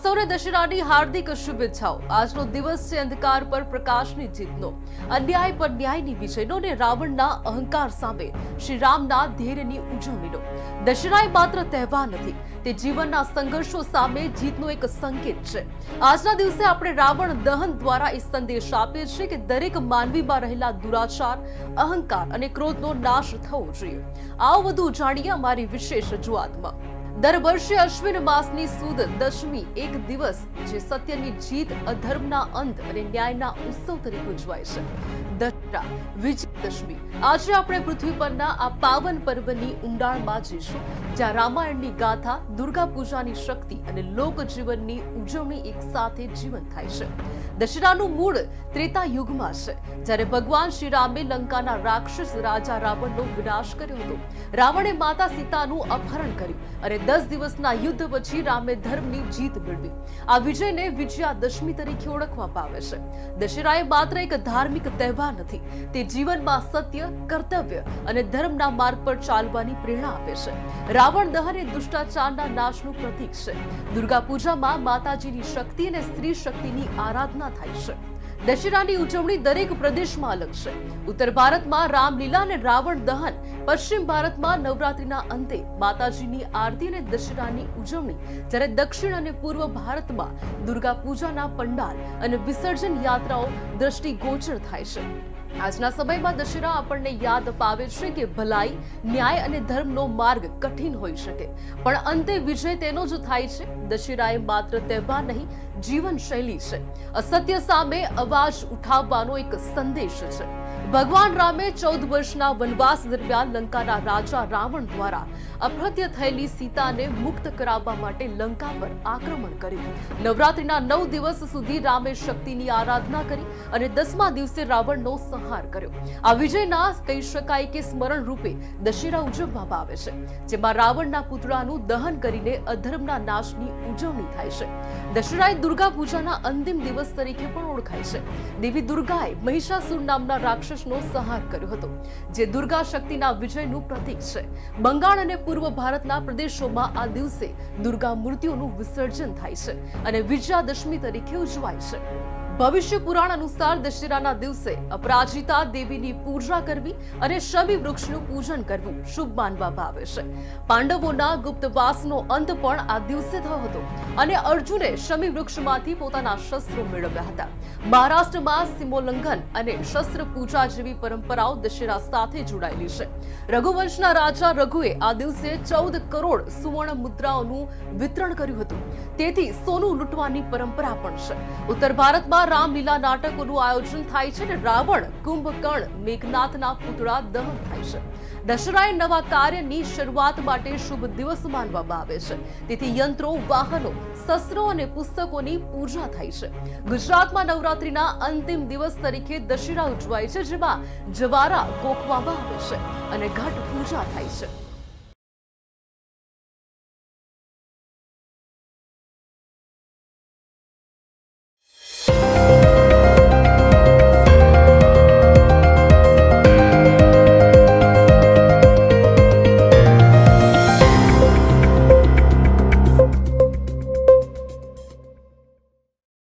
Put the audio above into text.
સૌને દશેરાની હાર્દિક શુભેચ્છાઓ. આજનો દિવસ છે અંધકાર પર પ્રકાશની જીતનો. અન્યાય પર ન્યાયની વિજયનો અને રાવણના અહંકાર સામે શ્રી રામના ધૈર્યની ઉજવણીનો. દશેરા એ માત્ર તહેવાર નથી, તે જીવનના સંઘર્ષો સામે જીતનો એક સંકેત છે. આજના દિવસે આપણે રાવણ દહન દ્વારા એ સંદેશ આપીએ છીએ કે દરેક માનવીમાં રહેલા દુરાચાર, અહંકાર અને ક્રોધનો નાશ થવો જોઈએ. આવો વધુ જાણીએ અમારી વિશેષ રજૂઆતમાં. દર વર્ષે અશ્વિન માસની સુદ દશમી એક દિવસ જે સત્યની જીત, અધર્મના અંત અને ન્યાયના ઉત્સવ તરીકે ઉજવાય છે. દશરા વિજયદશમી આજે આપણે પૃથ્વી પરના આ પાવન પર્વની ઊંડાણમાં જઈશું, જ્યાં રામાયણની ગાથા, દુર્ગા પૂજાની શક્તિ અને લોક જીવનની ઉજવણી એક સાથે જીવન થાય છે. દશેરાનું મૂળ ત્રેતા યુગમાં છે, જ્યારે ભગવાન શ્રી રામે લંકાના રાક્ષસ રાજા રાવણનો વિનાશ કર્યો હતો. રાવણે માતા સીતાનું અપહરણ કર્યું અને દસ દિવસના યુદ્ધ પછી રામે ધર્મની જીત મેળવી. આ વિજયને વિજયાદશમી તરીકે ઓળખવામાં આવે છે. દશેરા એ માત્ર એક ધાર્મિક તહેવાર નથી, તે જીવનમાં સત્ય, કર્તવ્ય અને ધર્મના માર્ગ પર ચાલવાની પ્રેરણા આપે છે. રાવણ દહન એ દુષ્ટાચારના નાશનું પ્રતીક છે. દુર્ગા પૂજામાં માતાજીની શક્તિ અને સ્ત્રી શક્તિની આરાધના થાય છે. દશેરાની ઉજવણી દરેક પ્રદેશમાં અલગ છે. ઉત્તર ભારતમાં રામલીલા અને રાવણ દહન, પશ્ચિમ ભારતમાં નવરાત્રીના અંતે માતાજીની આરતી અને દશેરાની ઉજવણી, જ્યારે દક્ષિણ અને પૂર્વ ભારતમાં દુર્ગા પૂજાના પંડાલ અને વિસર્જન યાત્રાઓ દ્રષ્ટિગોચર થાય છે. આજના સમયમાં દશેરા આપણને યાદ અપાવે છે કે ભલાઈ, ન્યાય અને ધર્મનો માર્ગ કઠિન હોઈ શકે. પણ અંતે વિજય તેનો જ થાય છે. દશેરા એ માત્ર તહેવાર નહીં જીવન શૈલી છે. અસત્ય સામે અવાજ ઉઠાવવાનો એક સંદેશ છે. ભગવાન રામે ચૌદ વર્ષના વનવાસ દરમિયાન લંકાના રાજા રાવણ દ્વારા અપ્રત્ય થયેલી સીતાને મુક્ત કરાવવા માટે લંકા પર આક્રમણ કર્યું. નવરાત્રિના નવ દિવસ સુધી રામે શક્તિની આરાધના કરી અને દસમા દિવસે રાવણનો સંહાર કર્યો. આ વિજયના કહી શકાય કે સ્મરણ રૂપે દશેરા ઉજવવામાં આવે છે, જેમાં રાવણના પુતળાનું દહન કરીને અધર્મના નાશની ઉજવણી થાય છે. દશેરાએ દુર્ગા પૂજાના અંતિમ દિવસ તરીકે પણ ઓળખાય છે. દેવી દુર્ગાએ મહિષાસુર નામના રાક્ષસનો સંહાર કર્યો હતો, જે દુર્ગા શક્તિના વિજયનું પ્રતીક છે. બંગાળ અને પૂર્વ ભારતના પ્રદેશોમાં આ દિવસે દુર્ગા મૂર્તિઓનું વિસર્જન થાય છે અને વિજયાદશમી તરીકે ઉજવાય છે. ભવિષ્ય પુરાણ અનુસાર દશેરાના દિવસે અપરાજિતા દેવીની પૂજા કરવી અને શમી વૃક્ષનું પૂજન કરવું શુભ માનવામાં આવે છે. પાંડવોના ગુપ્તવાસનો અંત પણ આ દિવસે થયો હતો અને અર્જુને શમી વૃક્ષમાંથી પોતાના શસ્ત્રો મેળવ્યા હતા. મહારાષ્ટ્રમાં સિમોલ્લંઘન અને શસ્ત્ર પૂજા જેવી પરંપરાઓ દશેરા સાથે જોડાયેલી છે. રઘુવંશના રાજા રઘુએ આ દિવસે ચૌદ કરોડ સુવર્ણ મુદ્રાઓનું વિતરણ કર્યું હતું. તેથી સોનું લૂંટવાની પરંપરા પણ છે. ઉત્તર ભારતમાં રામલીલા નાટકોનું આયોજન થાય છે અને રાવણ, કુંભકર્ણ, મેઘનાથના પુતળા દહન થાય છે. દશરાએ નવા કાર્યની શરૂઆત માટે શુભ દિવસ માનવામાં આવે છે. તેથી યંત્રો, વાહનો, શસ્ત્રો અને પુસ્તકોની પૂજા થાય છે. ગુજરાતમાં નવરાત્રીના અંતિમ દિવસ તરીકે દશેરા ઉજવાય છે, જેમાં જવારા ગોખવામાં આવે છે અને ઘટ પૂજા થાય છે.